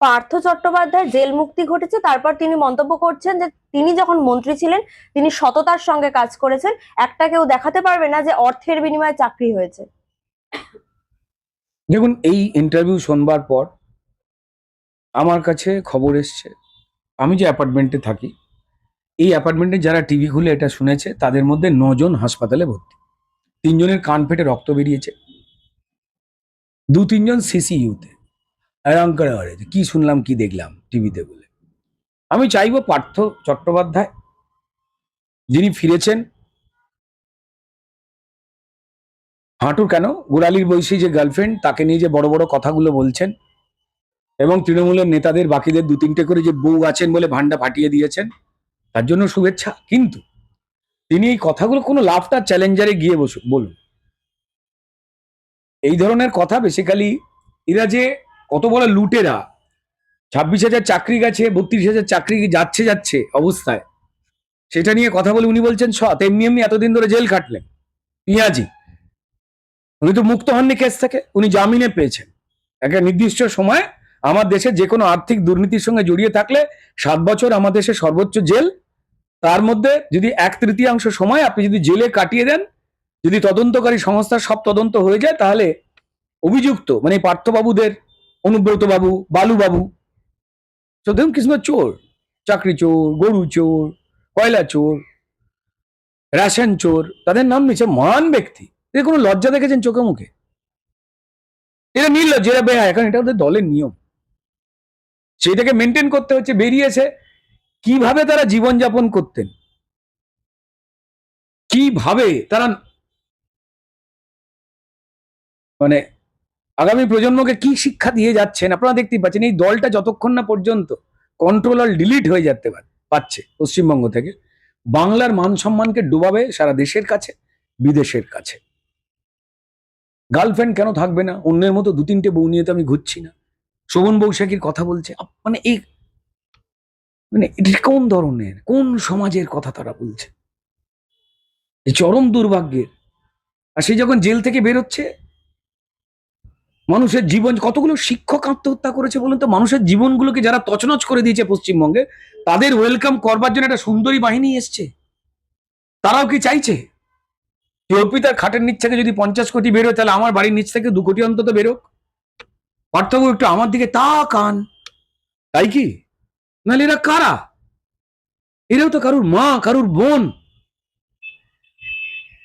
Partha Chattopadhyay jail মুক্তি ঘটেছে, তারপর তিনি মন্তব্য করছেন যে তিনি যখন মন্ত্রী ছিলেন, তিনি সততার সঙ্গে কাজ করেছেন। একটা কেউ দেখাতে পারবে না যে অর্থের বিনিময়ে চাকরি হয়েছে। দেখুন, এই ইন্টারভিউ শোনবার পর আমার কাছে খবর এসছে। আমি যে অ্যাপার্টমেন্টে থাকি, এই অ্যাপার্টমেন্টে যারা টিভি খুলে এটা শুনেছে, তাদের মধ্যে নজন হাসপাতালে ভর্তি। তিনজনের কান ফেটে রক্ত বেরিয়েছে। দু তিনজন সিসিইউতে করে হয়েছে কি শুনলাম, কি দেখলাম টিভিতে বলে। আমি চাইব পার্থ চট্টোপাধ্যায়, যিনি ফিরেছেন, হাঁটুর কেন? গোড়ালির বয়সী যে গার্লফ্রেন্ড তাকে নিয়ে যে বড় বড় কথাগুলো বলছেন, এবং তৃণমূলের নেতাদের, বাকিদের দু তিনটে করে যে বউ আছেন বলে ভান্ডা ফাটিয়ে দিয়েছেন, তার জন্য শুভেচ্ছা। কিন্তু তিনি এই কথাগুলো কোনো লাভটা চ্যালেঞ্জারে গিয়ে বসু বলুন। এই ধরনের কথা বেসিক্যালি এরা যে কত বড় লুটেরা? ছাব্বিশ হাজার চাকরি গেছে, বত্রিশ হাজার চাকরি যাচ্ছে যাচ্ছে অবস্থায়। সেটা নিয়ে কথা বলে উনি বলছেন সৎ এমনি এমনি এতদিন ধরে জেল কাটলেন পিঁয়াজি। উনি তো মুক্ত হননি কেস থেকে, উনি জামিনে পেয়েছেন। একটা নির্দিষ্ট সময় আমার দেশে যে কোনো আর্থিক দুর্নীতির সঙ্গে জড়িয়ে থাকলে সাত বছর আমার দেশে সর্বোচ্চ জেল। তার মধ্যে যদি এক তৃতীয়াংশ সময় আপনি যদি জেলে কাটিয়ে দেন, যদি তদন্তকারী সংস্থার সব তদন্ত হয়ে যায়, তাহলে অভিযুক্ত মানে পার্থবাবুদের অনুব্রত বাবু বালু বাবু তো দেখুন কৃষ্ণ চোর, চাকরি চোর, গরু চোর, কয়লা চোর, রেশন চোর, তাদের নাম নিচ্ছে মহান ব্যক্তি। এদের কোনো লজ্জা দেখেছেন চোখে মুখে? এরা নির্লজ্জ, এরা বেহায় এখন এটা ওদের দলের নিয়ম। সেইটাকে মেনটেন করতে হচ্ছে, বেরিয়েছে। কীভাবে তারা জীবনযাপন করতেন? কীভাবে তারা মানে আগামী প্রজন্মকে কি শিক্ষা দিয়ে যাচ্ছেন? আপনারা দেখতেই পাচ্ছেন, এই দলটা যতক্ষণ না পর্যন্ত কন্ট্রোল আর ডিলিট হয়ে যেতে পারে, পাচ্ছে পশ্চিমবঙ্গ থেকে, বাংলার মান সম্মানকে ডুবাবে সারা দেশের কাছে, বিদেশের কাছে। গার্লফ্রেন্ড কেন থাকবে না? অন্যের মতো দু তিনটে বউ নিয়ে তো আমি ঘুরছি না। শোভন বৈশাখীর কথা বলছে। মানে এই মানে এটি কোন ধরনের, কোন সমাজের কথা তারা বলছে? চরম দুর্ভাগ্যের। আর সে যখন জেল থেকে বেরোচ্ছে মানুষের জীবন কতগুলো শিক্ষক আত্মহত্যা করেছে বলুন তো? মানুষের জীবনগুলোকে যারা তছনছ করে দিয়েছে পশ্চিমবঙ্গে, তাদের ওয়েলকাম করবার জন্য একটা সুন্দরী বাহিনী এসছে। তারাও কি চাইছে? অর্পিতার খাটের নিচ থেকে যদি পঞ্চাশ কোটি বেরোয়, তাহলে আমার বাড়ির নিচ থেকে দু কোটি অন্তত বেরোক। পার্থক্য একটু আমার দিকে তাকান। তাই কি? নাহলে এরা কারা? এরাও তো কারুর মা, কারুর বোন।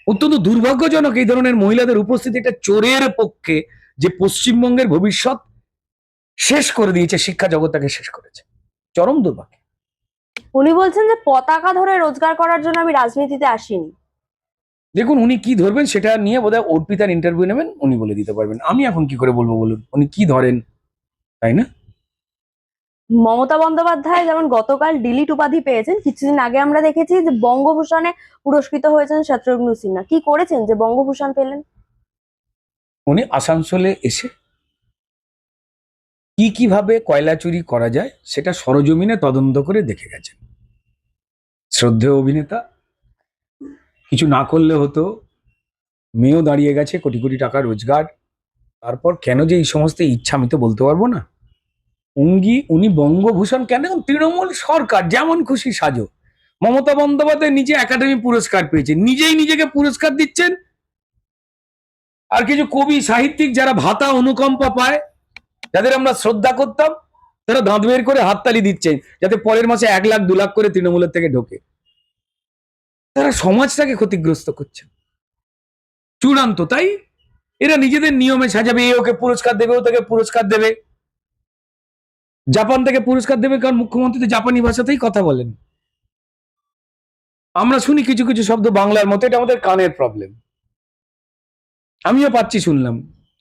অত্যন্ত দুর্ভাগ্যজনক এই ধরনের মহিলাদের উপস্থিতি একটা চোরের পক্ষে যে পশ্চিমবঙ্গের ভবিষ্যৎ শেষ করে দিয়েছে শিক্ষা জগৎটাকে শেষ করেছে। চরম দুর্ভাগ্য। উনি বলছেন যে পতাকা ধরে রোজগার করার জন্য আমি রাজনীতিতে আসিনি। দেখুন উনি কি ধরবেন সেটা নিয়ে বোধহয় অর্পিতার ইন্টারভিউ নেবেন উনি বলে দিতে পারবেন। আমি এখন কি করে বলব বলুন? উনি কি ধরেন? তাই না? মমতা বন্দ্যোপাধ্যায় যেমন গতকাল ডিলিট উপাধি পেয়েছেন কিছুদিন আগে আমরা দেখেছি যে বঙ্গভূষণে পুরস্কৃত হয়েছেন শত্রুঘ্ন সিনহা। কি করেছেন যে বঙ্গভূষণ পেলেন? উনি আসানসোলে এসে কি কীভাবে কয়লা চুরি করা যায় সেটা সরজমিনে তদন্ত করে দেখে গেছেন। শ্রদ্ধেয় অভিনেতা, কিছু না করলে হতো, মেয়েও দাঁড়িয়ে গেছে, কোটি কোটি টাকা রোজগার, তারপর কেন যে এই সমস্ত ইচ্ছা আমি তো বলতে পারব না। উঙ্গি উনি বঙ্গভূষণ কেন? তৃণমূল সরকার, যেমন খুশি সাজো। মমতা বন্দ্যোপাধ্যায় নিজে একাডেমি পুরস্কার পেয়েছেন, নিজেই নিজেকে পুরস্কার দিচ্ছেন আর কিছু কবি সাহিত্যিক যারা ভাতা অনুকম্পা পায়, যাদের আমরা শ্রদ্ধা করতাম, তারা দাঁত বের করে হাততালি দিচ্ছেন, যাতে পরের মাসে এক লাখ, দু লাখ করে তৃণমূলের থেকে ঢোকে। তারা সমাজটাকে ক্ষতিগ্রস্ত করছে। চূড়ান্ত, তাই? এরা নিজেদের নিয়মে সাজাবে, এ ওকে পুরস্কার দেবে, ও তাকে পুরস্কার দেবে। জাপান থেকে পুরস্কার দেবে, কারণ মুখ্যমন্ত্রী তো জাপানি ভাষাতেই কথা বলেন। আমরা শুনি কিছু কিছু শব্দ বাংলার মতো, এটা আমাদের কানের প্রবলেম আমিও পাচ্ছি শুনলাম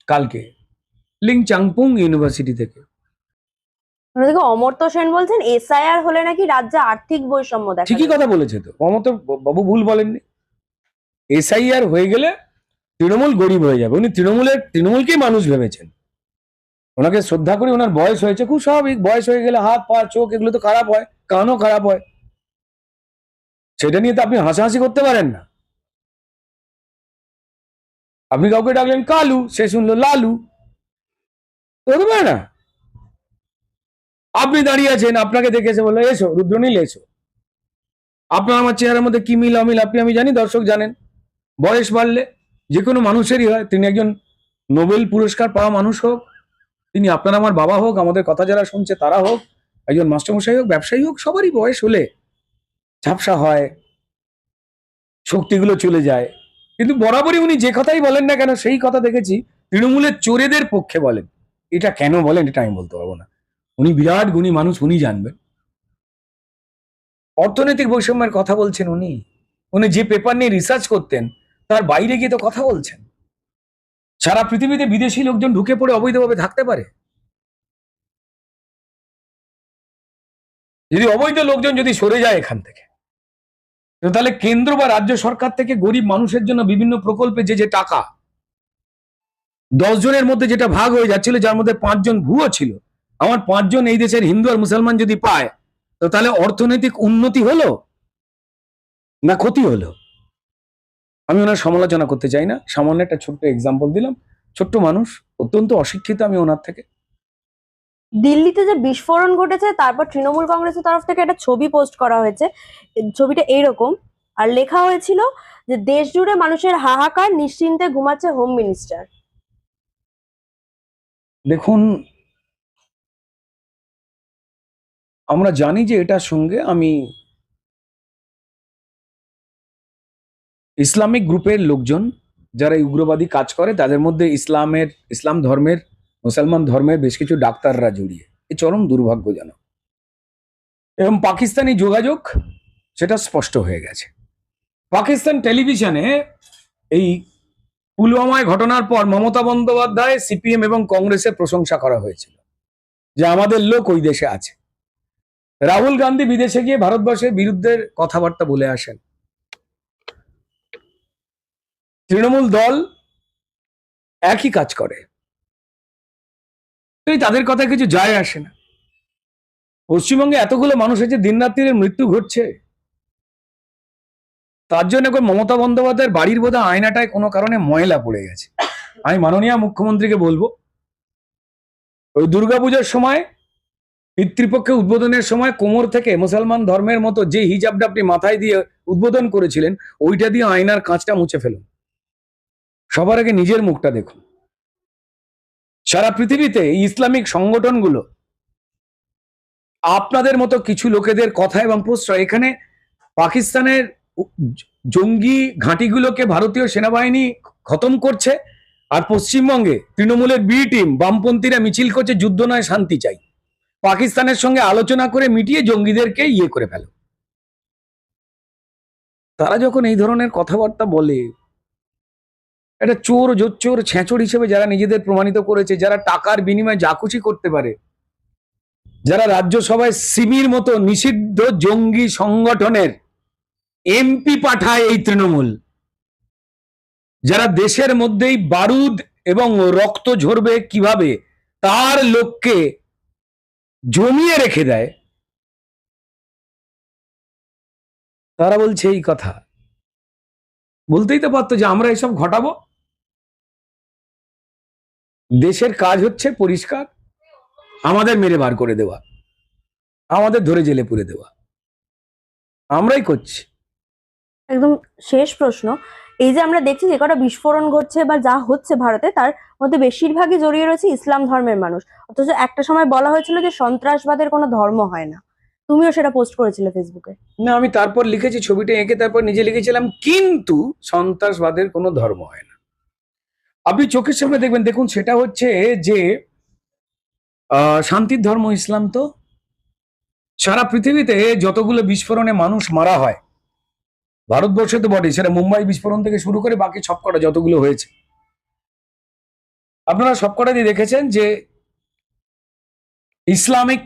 কালকে লিং চাংপুং ইউনিভার্সিটি থেকে। অন্যদিকে অমর্ত্য সেন বলছেন এসআইআর হলে নাকি রাজ্যে আর্থিক বৈষম্য দেখা ঠিকই কথা বলেছে তো। মমতা বাবু ভুল বলেননি। এসআইআর হয়ে গেলে তৃণমূল গরিব হয়ে যাবে। উনি তৃণমূলের তৃণমূলকেই মানুষ ভেবেছেন। ওনাকে শ্রদ্ধা করি ওনার বয়স হয়েছে খুব স্বাভাবিক। বয়স হয়ে গেলে হাত পা চোখ এগুলো তো খারাপ হয় কানও খারাপ হয়। সেটা নিয়ে তো আপনি হাসাহাসি করতে পারেন না। আপনি কাউকে ডাকলেন কালু, সে শুনলো লালু। হতে না? আপনি দাঁড়িয়ে আছেন, আপনাকে দেখেছে বলে এসো, রুদ্রনীল, এসো। আপনার আমার চেহারার মধ্যে কি মিল, অমিল, আপনি আমি জানি, দর্শক জানেন। বয়স বাড়লে যে কোনো মানুষেরই হয়, তিনি একজন নোবেল পুরস্কার পাওয়া মানুষ হোক, তিনি আপনার আমার বাবা হোক, আমাদের কথা যারা শুনছে তারা হোক, একজন মাস্টারমশাই হোক, ব্যবসায়ী হোক, সবারই বয়স হলে ঝাপসা হয়, শক্তিগুলো চলে যায়। কিন্তু বরাবরই উনি যে কথাই বলেন না কেন, সেই কথা দেখেছি তৃণমূলের চোরেদের পক্ষে বলেন। এটা কেন বলেন, এটা আমি বলতে পারব না। উনি বিরাট গুণী মানুষ, উনি জানবেন। অর্থনৈতিক বৈষম্যের কথা বলছেন উনি। উনি যে পেপার নিয়ে রিসার্চ করতেন, তার বাইরে গিয়ে তো কথা বলছেন। সারা পৃথিবীতে বিদেশি লোকজন ঢুকে পড়ে অবৈধভাবে থাকতে পারে। যদি অবৈধ লোকজন যদি সরে যায় এখান থেকে তাহলে কেন্দ্র বা রাজ্য সরকার থেকে গরিব মানুষের জন্য বিভিন্ন প্রকল্পে যে যে টাকা দশ জনের মধ্যে যেটা ভাগ হয়ে যাচ্ছিল, যার মধ্যে পাঁচজন ভুয়ো ছিল, আমার পাঁচজন এই দেশের হিন্দু আর মুসলমান যদি পায়, তো তাহলে অর্থনৈতিক উন্নতি হলো না ক্ষতি হলো? আমি ওনার সমালোচনা করতে চাই না। সামান্য একটা ছোট্ট এক্সাম্পল দিলাম। ছোট্ট মানুষ, অত্যন্ত অশিক্ষিত আমি ওনার থেকে। দিল্লিতে যে বিস্ফোরণ ঘটেছে, তারপর তৃণমূল কংগ্রেসের তরফ থেকে একটা ছবি পোস্ট করা হয়েছে। ছবিটা এইরকম। আর লেখা হয়েছিল যে দেশ জুড়ে মানুষের হাহাকার নিশ্চিন্তে ঘুমাচ্ছে হোম মিনিস্টার দেখুন, আমরা জানি যে এটার সঙ্গে আমি ইসলামিক গ্রুপের লোকজন, যারা উগ্রবাদী কাজ করে, তাদের মধ্যে ইসলামের, ইসলাম ধর্মের মুসলমান ধর্মের বেশ কিছু ডাক্তাররা জড়িয়ে। এ চরম দুর্ভাগ্যজনক। এবং পাকিস্তানি যোগাযোগ সেটা স্পষ্ট হয়ে গেছে। পাকিস্তান টেলিভিশনে এই পুলওয়ামায় ঘটনার পর মমতা বন্দ্যোপাধ্যায়, সিপিএম এবং কংগ্রেসের প্রশংসা করা হয়েছিল যে আমাদের লোক ওই দেশে আছে। রাহুল গান্ধী বিদেশে গিয়ে ভারতবর্ষের বিরুদ্ধে কথাবার্তা বলে আসেন। তৃণমূল দল একই কাজ করে। তো এই তাদের কথা কিছু যায় আসে না। পশ্চিমবঙ্গে এতগুলো মানুষের যে দিনরাত্রির মৃত্যু ঘটছে। তার জন্য এখন মমতা বন্দ্যোপাধ্যায়ের বাড়ির বোধহয় আয়নাটায় কোনো কারণে ময়লা পড়ে গেছে। আমি মাননীয় মুখ্যমন্ত্রীকে বলব, ওই দুর্গাপূজার সময় পিতৃপক্ষে উদ্বোধনের সময় কোমর থেকে মুসলমান ধর্মের মতো যে হিজাবটা আপনি মাথায় দিয়ে উদ্বোধন করেছিলেন, ওইটা দিয়ে আয়নার কাঁচটা মুছে ফেলুন। সবার আগে নিজের মুখটা দেখুন। সারা পৃথিবীতে ইসলামিক সংগঠনগুলো আপনাদের মতো কিছু লোকেদের কথা এবং প্রশ্রয়, এখানে পাকিস্তানের জঙ্গি ঘাঁটিগুলোকে ভারতীয় সেনাবাহিনী খতম করছে আর পশ্চিমবঙ্গে তৃণমূলের বি টিম, বামপন্থীরা মিছিল করছে, যুদ্ধ নয়, শান্তি চাই। পাকিস্তানের সঙ্গে আলোচনা করে মিটিয়ে জঙ্গিদেরকে ইয়ে করে ফেল। তারা যখন এই ধরনের কথাবার্তা বলে একটা চোর জোচ্চোর ছেঁচড় হিসেবে যারা নিজেদের প্রমাণিত করেছে, যারা টাকার বিনিময়ে খুশি করতে পারে। যারা রাজ্যসভায় সিমির মতো নিষিদ্ধ জঙ্গি সংগঠনের এমপি পাঠায় এই তৃণমূল। যারা দেশের মধ্যেই বারুদ এবং রক্ত ঝরবে কীভাবে, তার লোককে জমিয়ে রেখে দেয়। তারা বলছে এই কথা। বলতেই তো পারতো যে আমরা এসব ঘটাবো। দেশের কাজ হচ্ছে পরিষ্কার আমাদের মেরে বার করে দেওয়া আমাদের ধরে জেলে পুরে দেওয়া। আমরাই করছি। একদম শেষ প্রশ্ন এই যে আমরা দেখছি যে কটা বিস্ফোরণ ঘটছে বা যা হচ্ছে ভারতে তার মধ্যে বেশিরভাগই জড়িয়ে রয়েছে ইসলাম ধর্মের মানুষ। অথচ একটা সময় বলা হয়েছিল যে সন্ত্রাসবাদের কোনো ধর্ম হয় না। তুমিও সেটা পোস্ট করেছিলে ফেসবুকে না আমি তারপর লিখেছি ছবিটা এঁকে তারপর নিজে লিখেছিলাম কিন্তু সন্ত্রাসবাদের কোনো ধর্ম হয় না। আপনি চোখের সামনে দেখবেন, দেখুন সেটা হচ্ছে যে শান্তির ধর্ম ইসলাম তো? সারা পৃথিবীতে যতগুলো বিস্ফোরণে মানুষ মারা হয়, ভারতবর্ষে তো বটে সেটা মুম্বাই বিস্ফোরণ থেকে শুরু করে বাকি সবকটা যতগুলো হয়েছে। আপনারা সবকটাই দেখেছেন যে, ইসলামিক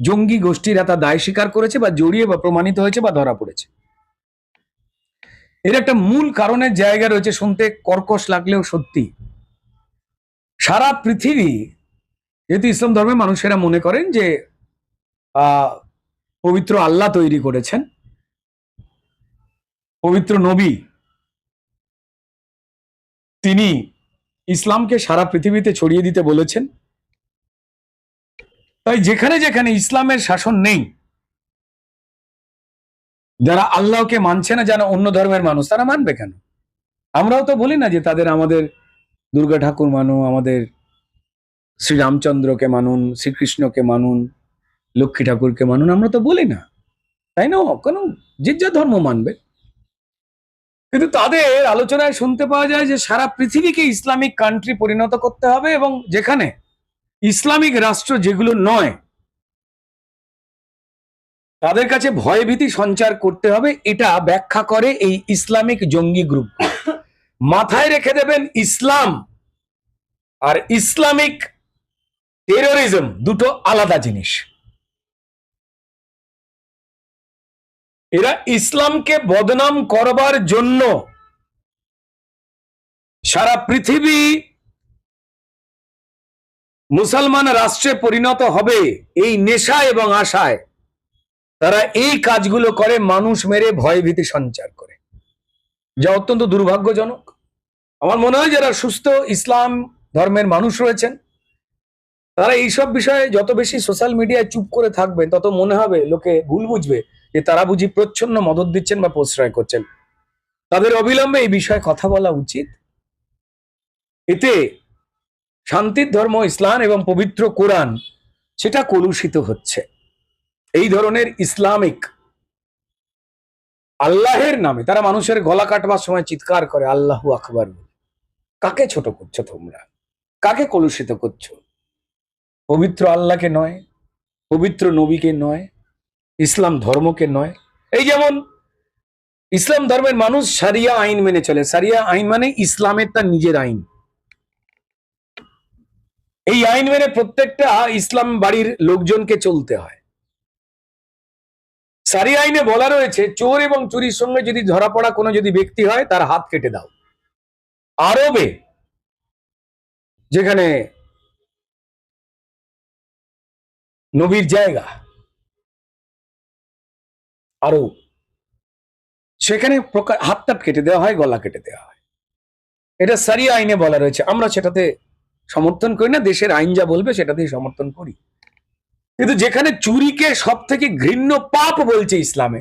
জঙ্গি গোষ্ঠীরা তা দায় স্বীকার করেছে বা জড়িয়ে বা প্রমাণিত হয়েছে বা ধরা পড়েছে। এর একটা মূল কারণের জায়গা রয়েছে শুনতে কর্কশ লাগলেও সত্যি। সারা পৃথিবী, যেহেতু ইসলাম ধর্মের মানুষেরা মনে করেন যে পবিত্র আল্লাহ তৈরি করেছেন, পবিত্র নবী, তিনি ইসলামকে সারা পৃথিবীতে ছড়িয়ে দিতে বলেছেন। তাই যেখানে যেখানে ইসলামের শাসন নেই যারা আল্লাহকে মানছে না যারা অন্য ধর্মের মানুষ, তারা মানবে কেন? আমরাও তো বলি না যে তাদের আমাদের দুর্গা ঠাকুর মানুন, আমাদের শ্রীরামচন্দ্রকে মানুন, শ্রীকৃষ্ণকে মানুন, লক্ষ্মী ঠাকুরকে মানুন, আমরা তো বলি না। তাই না? কেন যে যা ধর্ম মানবে। কিন্তু তাদের আলোচনায় শুনতে পাওয়া যায় যে সারা পৃথিবীকে ইসলামিক কান্ট্রি পরিণত করতে হবে এবং যেখানে ইসলামিক রাষ্ট্র যেগুলো নয় তাদের কাছে ভয়ভীতি সঞ্চার করতে হবে, এটা ব্যাখ্যা করে এই ইসলামিক জঙ্গি গ্রুপ মাথায় রেখে দেবেন ইসলাম আর ইসলামিক টেরোরিজম দুটো আলাদা জিনিস। এরা ইসলামকে বদনাম করবার জন্য সারা পৃথিবী মুসলমান রাষ্ট্রে পরিণত হবে এই নেশা এবং আশায়। তারা এই কাজগুলো করে, মানুষ মেরে ভয়ভীতি সঞ্চার করে। যা অত্যন্ত দুর্ভাগ্যজনক। আমার মনে হয় যারা সুস্থ ইসলাম ধর্মের মানুষ রয়েছেন, তারা এইসব বিষয়ে যত বেশি সোশ্যাল মিডিয়ায় চুপ করে থাকবেন, তত মনে হবে লোকে ভুল বুঝবে যে তারা বুঝি প্রচ্ছন্ন মদত দিচ্ছেন বা প্রশ্রয় করছেন। তাদের অবিলম্বে এই বিষয়ে কথা বলা উচিত। এতে শান্তির ধর্ম, ইসলাম এবং পবিত্র কোরআন, সেটা কলুষিত হচ্ছে। এই ধরনের ইসলামিক আল্লাহের নামে, তারা মানুষের গলা কাটবার সময় চিৎকার করে, আল্লাহু আকবর কাকে ছোট করছ তোমরা? কাকে কলুষিত করছ? পবিত্র আল্লাহকে নয়, পবিত্র নবীকে নয়, ইসলাম ধর্মকে নয়। এই যেমন ইসলাম ধর্মের মানুষ সারিয়া আইন মেনে চলে। সারিয়া আইন মানে ইসলামের তার নিজের আইন। এই আইন মেনে প্রত্যেকটা ইসলাম বাড়ির লোকজনকে চলতে হয়। সারি আইনে বলা রয়েছে, চোর এবং চুরির সঙ্গে যদি ধরা পড়া কোনো যদি ব্যক্তি হয়, তার হাত কেটে দাও। আরবে, যেখানে নবীর জায়গা আরও সেখানে হাত টাত কেটে দেওয়া হয়, গলা কেটে দেওয়া হয়। এটা সারি আইনে বলা রয়েছে। আমরা সেটাতে সমর্থন করি না, দেশের আইন যা বলবে সেটাতেই সমর্থন করি। কিন্তু যেখানে চুরিকে সব থেকে ঘৃণ্য পাপ বলছে ইসলামে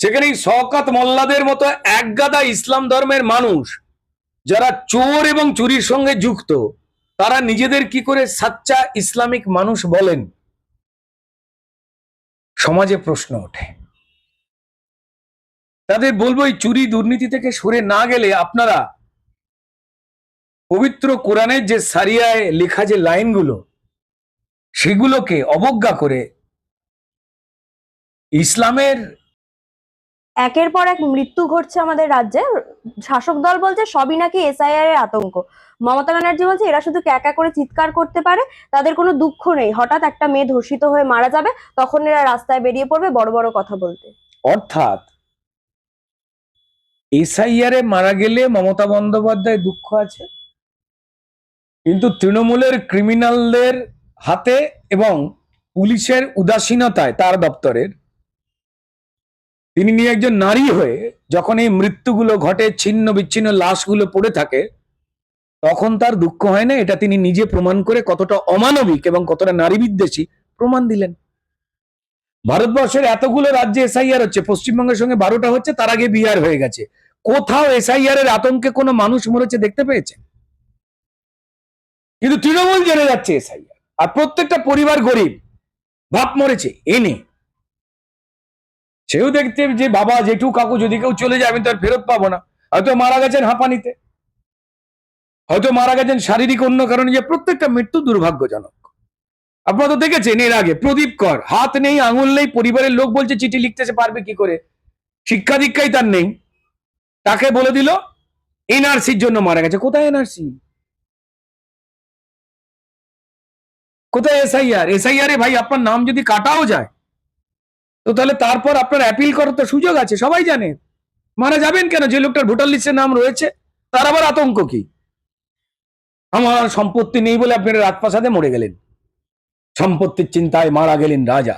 সেখানে শওকাত মোল্লাদের মতো একগাদা ইসলাম ধর্মের মানুষ, যারা চোর এবং চুরির সঙ্গে যুক্ত, তারা নিজেদের কি করে সাচ্চা ইসলামিক মানুষ বলেন? সমাজে প্রশ্ন ওঠে। তাদের বলব, এই চুরি দুর্নীতি থেকে সরে না গেলে আপনারা পবিত্র কোরআনের যে সারিয়ায় লেখা যে লাইনগুলো সেগুলোকে অবজ্ঞা করে ইসলামের একের পর এক মৃত্যু ঘটছে আমাদের রাজ্যে। শাসক দল বলছে সবই নাকি এসআইআর এর আতঙ্ক। মমতা ব্যানার্জি বলছে এরা শুধু ক্যাকা করে চিৎকার করতে পারে তাদের কোনো দুঃখ নেই। হঠাৎ একটা মেয়ে ধর্ষিত হয়ে মারা যাবে তখন এরা রাস্তায় বেরিয়ে পড়বে বড় বড় কথা বলতে। অর্থাৎ এসআইআরে মারা গেলে মমতা বন্দ্যোপাধ্যায় দুঃখ আছে কিন্তু তৃণমূলের ক্রিমিনালদের হাতে এবং পুলিশের উদাসীনতায় তার দপ্তরের। তিনি নিয়ে একজন নারী হয়ে যখন এই মৃত্যুগুলো ঘটে, ছিন্ন বিচ্ছিন্ন লাশগুলো পড়ে থাকে, তখন তার দুঃখ হয় না? এটা তিনি নিজে প্রমাণ করে কতটা অমানবিক এবং কতটা নারী বিদ্বেষী প্রমাণ দিলেন। ভারতবর্ষের এতগুলো রাজ্যে এসআইআর হচ্ছে, পশ্চিমবঙ্গের সঙ্গে বারোটা হচ্ছে, তার আগে বিহার হয়ে গেছে। কোথাও এসআইআর এর আতঙ্কে কোনো মানুষ মরেছে দেখতে পেয়েছে কিন্তু তৃণমূল জেনে যাচ্ছে এসআইআর। আর প্রত্যেকটা পরিবার গরিব, বাপ মরেছে এনে সেও দেখতে যে বাবা জেঠু কাকু, যদি কেউ চলে যায়, আমি তো আর ফেরত পাবো না। হয়তো মারা গেছেন হাঁপানিতে। হয়তো মারা গেছেন শারীরিক অন্য কারণে, যে প্রত্যেকটা মৃত্যু দুর্ভাগ্যজনক। আপনারা তো দেখেছেন এর আগে, প্রদীপ কর, হাত নেই, আঙুল নেই, পরিবারের লোক বলছে, চিঠি লিখতেছে পারবে কি করে? শিক্ষা দীক্ষাই তার নেই। তাকে বলে দিল, এনআরসির জন্য মারা গেছে। কোথায় এনআরসি? কোথায় এসআইআর এসআইআর এ ভাই আপনার নাম যদি কাটাও যায়, তো তাহলে তারপর আপনার অ্যাপিল করার তো সুযোগ আছে, সবাই জানে। মারা যাবেন কেন? যে লোকটার ভোটার লিস্টে নাম রয়েছে, তার আবার আতঙ্ক কি? আমার সম্পত্তি নেই বলে আপনারা রাজপ্রাসাদে মরে গেলেন। সম্পত্তির চিন্তায় মারা গেলেন রাজা।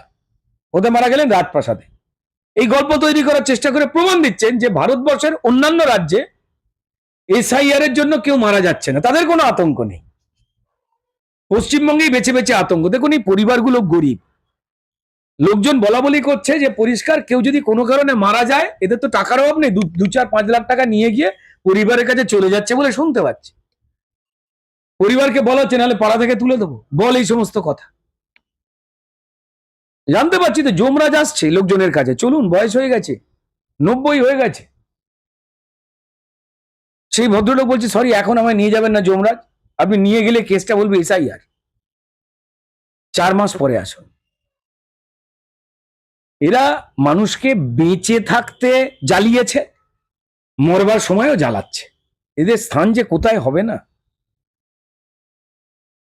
ওদের মারা গেলেন রাজপ্রাসাদে। এই গল্প তৈরি করার চেষ্টা করে প্রমাণ দিচ্ছেন যে ভারতবর্ষের অন্যান্য রাজ্যে এসআইআর এর জন্য কেউ মারা যাচ্ছে না। তাদের কোনো আতঙ্ক নেই। পশ্চিমবঙ্গেই বেছে বেছে আতঙ্ক। দেখুন, এই পরিবারগুলো গরিব। লোকজন বলা বলি করছে যে পরিষ্কার, কেউ যদি কোনো কারণে মারা যায়, এদের তো টাকার অভাব নেই। দু- চার পাঁচ লাখ টাকা নিয়ে গিয়ে পরিবারের কাছে চলে যাচ্ছে বলে শুনতে পাচ্ছি। পরিবারকে বলা হচ্ছে, নাহলে পাড়া থেকে তুলে দেবো। বল এই সমস্ত কথা। জানতে পারছি তো, যমরাজ আসছে লোকজনের কাছে। চলুন, বয়স হয়ে গেছে। নব্বই হয়ে গেছে। সেই ভদ্রলোক বলছে, সরি, এখন আমায় নিয়ে যাবেন না যমরাজ। আপনি নিয়ে গেলে কেসটা বলবে এসআইআর। চার মাস পরে আসুন। এরা মানুষকে বেঁচে থাকতে জ্বালিয়েছে মরবার সময়ও জ্বালাচ্ছে। এদের স্থান যে কোথায় হবে না?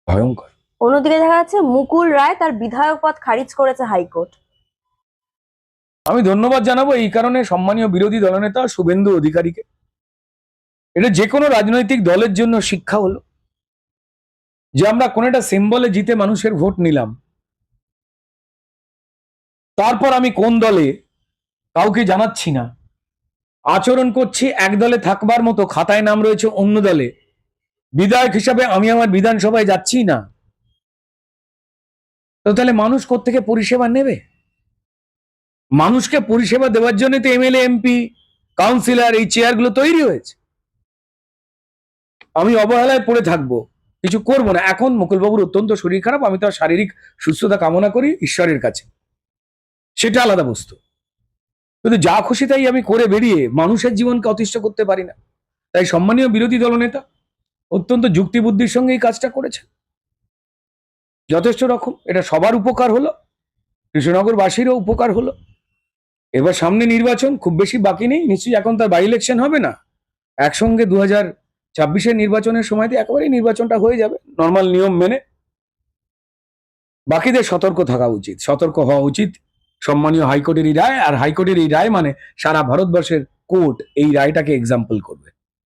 ভয়ঙ্কর। অন্যদিকে দেখা যাচ্ছে মুকুল রায় তার বিধায়ক পদ খারিজ করেছে হাইকোর্ট। আমি ধন্যবাদ জানাব এই কারণে সম্মানীয় বিরোধী দলনেতা শুভেন্দু অধিকারীকে। এটা যে কোনো রাজনৈতিক দলের জন্য শিক্ষা হলো। যে আমরা কোন একটা সিম্বলে জিতে মানুষের ভোট নিলাম। তারপর আমি কোন দলে কাউকে জানাচ্ছি না। আচরণ করছি এক দলে থাকবার মতো, খাতায় নাম রয়েছে অন্য দলে। বিধায়ক হিসাবে আমি আমার বিধানসভায় যাচ্ছি না। তো তাহলে মানুষ কোত্থেকে পরিষেবা নেবে? মানুষকে পরিষেবা দেওয়ার জন্য তো এমএলএ এমপি কাউন্সিলর এই চেয়ারগুলো তৈরি হয়েছে। আমি অবহেলায় পড়ে থাকব। কিছু করব না। এখন মুকুলবাবুর অত্যন্ত শরীর খারাপ, আমি তার শারীরিক সুস্থতা কামনা করি, ঈশ্বরের কাছে। সেটা আলাদা বস্তু। কিন্তু যা খুশি তাই আমি করে বেরিয়ে মানুষের জীবনকে অতিষ্ঠ করতে পারি না। তাই সম্মানীয় বিরোধী দলনেতা অত্যন্ত যুক্তিবুদ্ধির সঙ্গে এই কাজটা করেছে যথেষ্ট রকম। এটা সবার উপকার হলো, কৃষ্ণনগরবাসীরও উপকার হলো। এবার সামনে নির্বাচন, খুব বেশি বাকি নেই। নিশ্চয়ই এখন তার বাই ইলেকশন হবে না। একসঙ্গে দু হাজার ছাব্বিশের নির্বাচনের সময়তে একেবারেই নির্বাচনটা হয়ে যাবে নর্মাল নিয়ম মেনে। বাকিদের সতর্ক থাকা উচিত, সতর্ক হওয়া উচিত। সম্মানীয় হাইকোর্টের এই রায়, আর হাইকোর্টের এই রায় মানে সারা ভারতবর্ষের কোর্ট এই রায়টাকে এক্সাম্পল করবে।